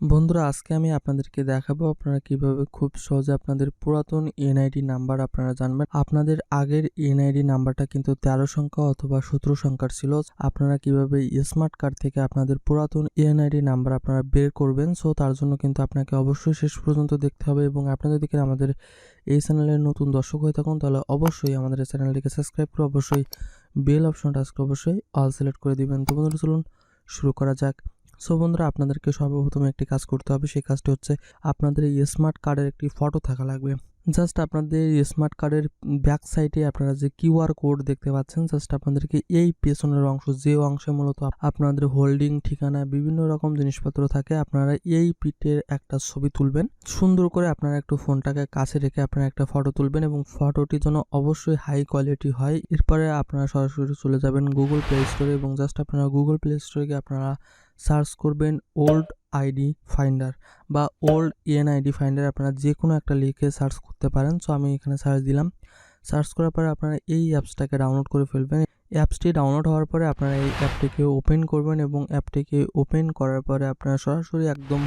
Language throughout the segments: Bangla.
বন্ধুরা, আজকে আমি আপনাদেরকে দেখাবো আপনারা কীভাবে খুব সহজে আপনাদের পুরাতন এনআইডি নাম্বার আপনারা জানবেন। আপনাদের আগের এনআইডি নাম্বারটা কিন্তু তেরো সংখ্যা অথবা সতেরো সংখ্যার ছিল। আপনারা কীভাবে স্মার্ট কার্ড থেকে আপনাদের পুরাতন এনআইডি নাম্বার আপনারা বের করবেন সো তার জন্য কিন্তু আপনাকে অবশ্যই শেষ পর্যন্ত দেখতে হবে এবং আপনারা যদি আমাদের এই চ্যানেলের নতুন দর্শক হয়ে থাকুন, তাহলে অবশ্যই আমাদের এই চ্যানেলটিকে সাবস্ক্রাইব করে অবশ্যই বেল অপশনটা আজকে অবশ্যই অল সিলেক্ট করে দিবেন। তো বন্ধুরা, চলুন শুরু করা যাক। সো বন্ধুরা, আপনাদেরকে সর্বপ্রথম একটি কাজ করতে হবে। সেই কাজটি হচ্ছে আপনাদের এই স্মার্ট কার্ডের একটি ফটো থাকা লাগবে। জাস্ট আপনাদের স্মার্ট কার্ডের ব্যাক সাইডে আপনারা যে কিউআর কোড দেখতে পাচ্ছেন জাস্ট আপনাদেরকে এই পেছনের অংশ, যে অংশে মূলত আপনাদের হোল্ডিং ঠিকানা, বিভিন্ন রকম জিনিসপত্র থাকে, আপনারা এই পিটের একটা ছবি তুলবেন। সুন্দর করে আপনারা একটু ফোনটাকে কাছে রেখে আপনারা একটা ফটো তুলবেন এবং ফটোটি যেন অবশ্যই হাই কোয়ালিটি হয়। এরপরে আপনারা সরাসরি চলে যাবেন গুগল প্লে স্টোরে এবং জাস্ট আপনারা গুগল প্লে স্টোরে গিয়ে আপনারা সার্চ করবেন ওল্ড আইডি ফাইন্ডার বা ওল্ড এনআইডি ফাইন্ডার, আপনারা যে কোনো একটা লিখে সার্চ করতে পারেন। সো, আমি এখানে সার্চ দিলাম। সার্চ করার পরে আপনারা এই অ্যাপসটাকে ডাউনলোড করে ফেলবেন। অ্যাপসটি ডাউনলোড হওয়ার পরে আপনারা এই অ্যাপটিকে ওপেন করবেন এবং অ্যাপটিকে ওপেন করার পরে আপনারা সরাসরি একদম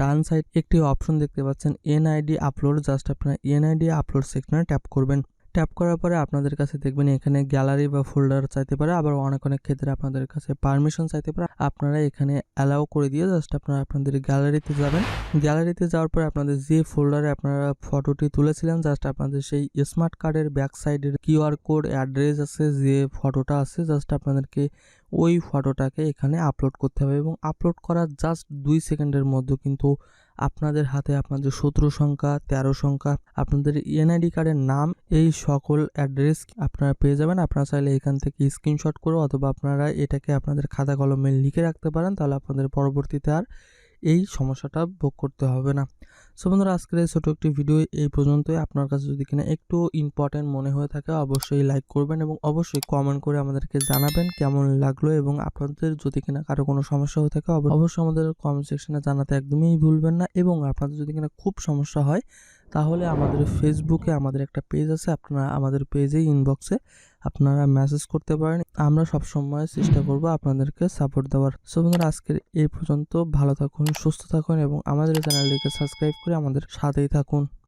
ডান সাইড একটি অপশন দেখতে পাচ্ছেন এনআইডি আপলোড। জাস্ট আপনারা এনআইডি আপলোড সেকশনে ট্যাপ করবেন। ট্যাপ করার পরে আপনাদের কাছে দেখবেন এখানে গ্যালারি বা ফোল্ডার চাইতে পারে, আবার অনেক অনেক ক্ষেত্রে আপনাদের কাছে পারমিশন চাইতে পারে। আপনারা এখানে অ্যালাউ করে দিয়ে জাস্ট আপনারা আপনাদের গ্যালারিতে যাবেন। গ্যালারিতে যাওয়ার পরে আপনাদের যে ফোল্ডারে আপনারা ফটোটি তুলেছিলেন জাস্ট আপনাদের সেই স্মার্ট কার্ডের ব্যাক সাইডের কিউআর কোড অ্যাড্রেস আছে, যে ফটোটা আছে জাস্ট আপনাদেরকে ওই ফটোটাকে এখানে আপলোড করতে হবে এবং আপলোড করার জাস্ট দুই সেকেন্ডের মধ্যে কিন্তু আপনাদের হাতে আপনাদের সতেরো সংখ্যা, তেরো সংখ্যা, আপনাদের এনআইডি কার্ডের নাম, এই সকল অ্যাড্রেস আপনারা পেয়ে যাবেন। আপনারা চাইলে এখান থেকে স্ক্রিনশট করে অথবা আপনারা এটাকে আপনাদের খাতা কলমে লিখে রাখতে পারেন, তাহলে আপনাদের পরবর্তীতে আর এই সমস্যাটা ভোগ করতে হবে না। সো বন্ধুরা, আজকের এই ছোটো একটি ভিডিও এই পর্যন্তই। আপনার কাছে যদি কিনা একটু ইম্পর্টেন্ট মনে হয়ে থাকে, অবশ্যই লাইক করবেন এবং অবশ্যই কমেন্ট করে আমাদেরকে জানাবেন কেমন লাগল এবং আপনাদের যদি কিনা কারও কোনো সমস্যা হয়ে থাকে অব- অবশ্যই আমাদের কমেন্ট সেকশনে জানাতে একদমই ভুলবেন না এবং আপনাদের যদি কিনা খুব সমস্যা হয় তাহলে আমাদের ফেসবুকে আমাদের একটা পেজ আছে, আপনারা আমাদের পেজে ইনবক্সে আপনারা মেসেজ করতে পারেন। আমরা সব সময় চেষ্টা করব আপনাদেরকে সাপোর্ট দেওয়ার। সো বন্ধুরা, আজকের এই পর্যন্ত ভালো থাকুন, সুস্থ থাকুন এবং আমাদের চ্যানেলটিকে সাবস্ক্রাইব করে আমাদের সাথেই থাকুন।